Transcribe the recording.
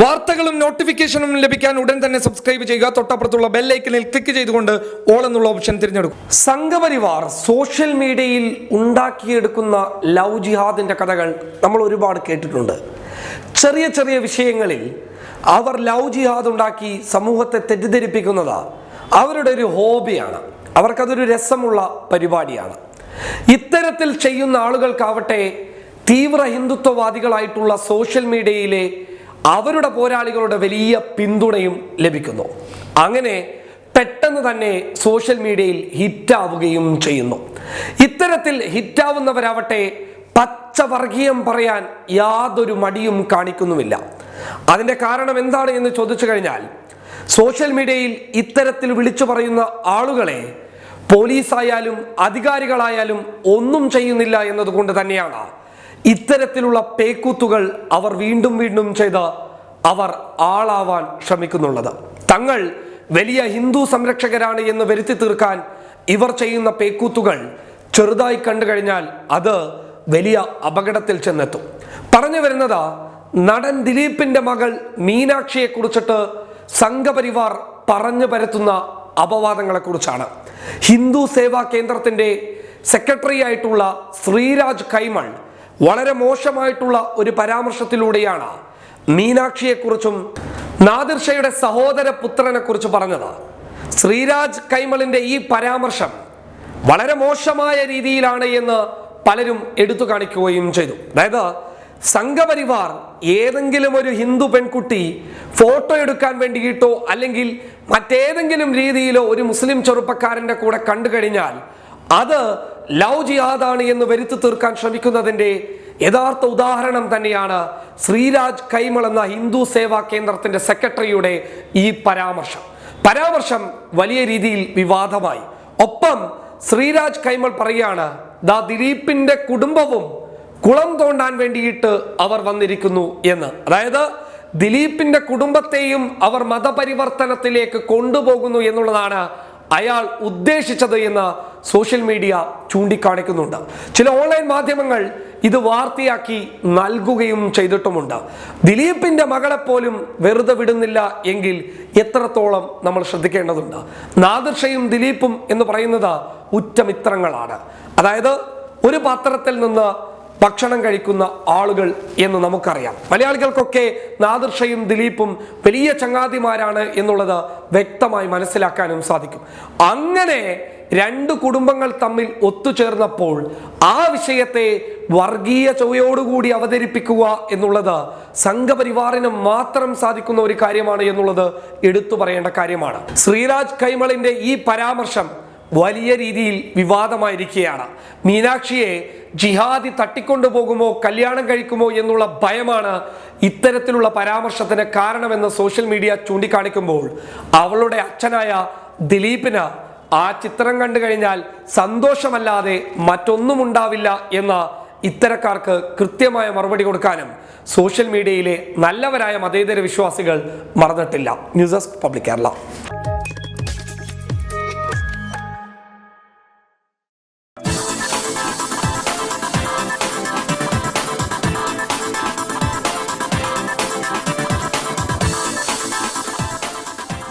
വാർത്തകളും നോട്ടിഫിക്കേഷനും ലഭിക്കാൻ ഉടൻ തന്നെ സബ്സ്ക്രൈബ് ചെയ്യുക. തൊട്ടപ്പുറത്തുള്ള ബെല്ലൈക്കനിൽ ക്ലിക്ക് ചെയ്തുകൊണ്ട് ഓൾ എന്നുള്ള ഓപ്ഷൻ തിരഞ്ഞെടുക്കും. സംഘപരിവാർ സോഷ്യൽ മീഡിയയിൽ ഉണ്ടാക്കിയെടുക്കുന്ന ലവ് ജിഹാദിന്റെ കഥകൾ നമ്മൾ ഒരുപാട് കേട്ടിട്ടുണ്ട്. ചെറിയ ചെറിയ വിഷയങ്ങളിൽ അവർ ലവ് ജിഹാദ് ഉണ്ടാക്കി സമൂഹത്തെ തെറ്റിദ്ധരിപ്പിക്കുന്നത്. അവരുടെ ഒരു ഹോബിയാണ്. അവർക്കതൊരു രസമുള്ള പരിപാടിയാണ്. ഇത്തരത്തിൽ ചെയ്യുന്ന ആളുകൾക്കാവട്ടെ തീവ്ര ഹിന്ദുത്വവാദികളായിട്ടുള്ള സോഷ്യൽ മീഡിയയിലെ അവരുടെ പോരാളികളുടെ വലിയ പിന്തുണയും ലഭിക്കുന്നു. അങ്ങനെ പെട്ടെന്ന് തന്നെ സോഷ്യൽ മീഡിയയിൽ ഹിറ്റാവുകയും ചെയ്യുന്നു. ഇത്തരത്തിൽ ഹിറ്റാവുന്നവരാവട്ടെ പച്ചവർഗീയം പറയാൻ യാതൊരു മടിയും കാണിക്കുന്നുമില്ല. അതിന്റെ കാരണം എന്താണ് എന്ന് ചോദിച്ചു കഴിഞ്ഞാൽ സോഷ്യൽ മീഡിയയിൽ ഇത്തരത്തിൽ വിളിച്ചു പറയുന്ന ആളുകളെ പോലീസായാലും അധികാരികളായാലും ഒന്നും ചെയ്യുന്നില്ല എന്നതുകൊണ്ട് തന്നെയാണ് ഇത്തരത്തിലുള്ള പേക്കൂത്തുകൾ അവർ വീണ്ടും വീണ്ടും ചെയ്ത് അവർ ആളാവാൻ ശ്രമിക്കുന്നുള്ളത്. തങ്ങൾ വലിയ ഹിന്ദു സംരക്ഷകരാണ് എന്ന് വരുത്തി തീർക്കാൻ ഇവർ ചെയ്യുന്ന പേക്കൂത്തുകൾ ചെറുതായി കണ്ടു കഴിഞ്ഞാൽ അത് വലിയ അപകടത്തിൽ ചെന്നെത്തും. പറഞ്ഞു വരുന്നത് നടൻ ദിലീപിന്റെ മകൾ മീനാക്ഷിയെ കുറിച്ചിട്ട് സംഘപരിവാർ പറഞ്ഞു പരത്തുന്ന അപവാദങ്ങളെ കുറിച്ചാണ് ഹിന്ദു സേവാ കേന്ദ്രത്തിന്റെ സെക്രട്ടറി ആയിട്ടുള്ള ശ്രീരാജ് കൈമൾ വളരെ മോശമായിട്ടുള്ള ഒരു പരാമർശത്തിലൂടെയാണ് മീനാക്ഷിയെക്കുറിച്ചും നാദിർഷയുടെ സഹോദര പുത്രനെ കുറിച്ച് പറഞ്ഞത്. ശ്രീരാജ് കൈമളിന്റെ ഈ പരാമർശം വളരെ മോശമായ രീതിയിലാണ് എന്ന് പലരും എടുത്തു കാണിക്കുകയും ചെയ്തു. അതായത് സംഘപരിവാർ ഏതെങ്കിലും ഒരു ഹിന്ദു പെൺകുട്ടി ഫോട്ടോ എടുക്കാൻ വേണ്ടിയിട്ടോ അല്ലെങ്കിൽ മറ്റേതെങ്കിലും രീതിയിലോ ഒരു മുസ്ലിം ചെറുപ്പക്കാരന്റെ കൂടെ കണ്ടു കഴിഞ്ഞാൽ അത് ലവ് ജിഹാദാണ് എന്ന് വരുത്തി തീർക്കാൻ ശ്രമിക്കുന്നതിന്റെ യഥാർത്ഥ ഉദാഹരണം തന്നെയാണ് ശ്രീരാജ് കൈമൾ എന്ന ഹിന്ദു സേവാ കേന്ദ്രത്തിന്റെ സെക്രട്ടറിയുടെ ഈ പരാമർശം. പരാമർശം വലിയ രീതിയിൽ വിവാദമായി. ഒപ്പം ശ്രീരാജ് കൈമൾ പറയുകയാണ് ദാ ദിലീപിന്റെ കുടുംബവും കുളം തോണ്ടാൻ വേണ്ടിയിട്ട് അവർ വന്നിരിക്കുന്നു എന്ന്. അതായത് ദിലീപിന്റെ കുടുംബത്തെയും അവർ മതപരിവർത്തനത്തിലേക്ക് കൊണ്ടുപോകുന്നു എന്നുള്ളതാണ് അയാൾ ഉദ്ദേശിച്ചത് എന്ന് സോഷ്യൽ മീഡിയ ചൂണ്ടിക്കാണിക്കുന്നുണ്ട്. ചില ഓൺലൈൻ മാധ്യമങ്ങൾ ഇത് വാർത്തയാക്കി നൽകുകയും ചെയ്തിട്ടുമുണ്ട്. ദിലീപിന്റെ മകളെ പോലും വെറുതെ വിടുന്നില്ല എങ്കിൽ എത്രത്തോളം നമ്മൾ ശ്രദ്ധിക്കേണ്ടതുണ്ട്? നാദിർഷയും ദിലീപും എന്ന് പറയുന്നത് ഉറ്റമിത്രങ്ങളാണ്. അതായത് ഒരു പാത്രത്തിൽ നിന്ന് ഭക്ഷണം കഴിക്കുന്ന ആളുകൾ എന്ന് നമുക്കറിയാം. മലയാളികൾക്കൊക്കെ നാദിർഷയും ദിലീപും വലിയ ചങ്ങാതിമാരാണ് എന്നുള്ളത് വ്യക്തമായി മനസ്സിലാക്കാനും സാധിക്കും. അങ്ങനെ രണ്ട് കുടുംബങ്ങൾ തമ്മിൽ ഒത്തുചേർന്നപ്പോൾ ആ വിഷയത്തെ വർഗീയ ചൊവ്വയോടുകൂടി അവതരിപ്പിക്കുക എന്നുള്ളത് സംഘപരിവാറിന് മാത്രം സാധിക്കുന്ന ഒരു കാര്യമാണ് എന്നുള്ളത് എടുത്തു പറയേണ്ട കാര്യമാണ്. ശ്രീരാജ് കൈമളിന്റെ ഈ പരാമർശം വലിയ രീതിയിൽ വിവാദമായിരിക്കുകയാണ്. മീനാക്ഷിയെ ജിഹാദി തട്ടിക്കൊണ്ടുപോകുമോ കല്യാണം കഴിക്കുമോ എന്നുള്ള ഭയമാണ് ഇത്തരത്തിലുള്ള പരാമർശത്തിന് കാരണമെന്ന് സോഷ്യൽ മീഡിയ ചൂണ്ടിക്കാണിക്കുമ്പോൾ അവളുടെ അച്ഛനായ ദിലീപിന് ആ ചിത്രം കണ്ടു കഴിഞ്ഞാൽ സന്തോഷമല്ലാതെ മറ്റൊന്നും ഉണ്ടാവില്ല എന്ന ഇത്തരക്കാർക്ക് കൃത്യമായ മറുപടി കൊടുക്കാനും സോഷ്യൽ മീഡിയയിലെ നല്ലവരായ മതേതര വിശ്വാസികൾ മറന്നിട്ടില്ല. News desk public Kerala.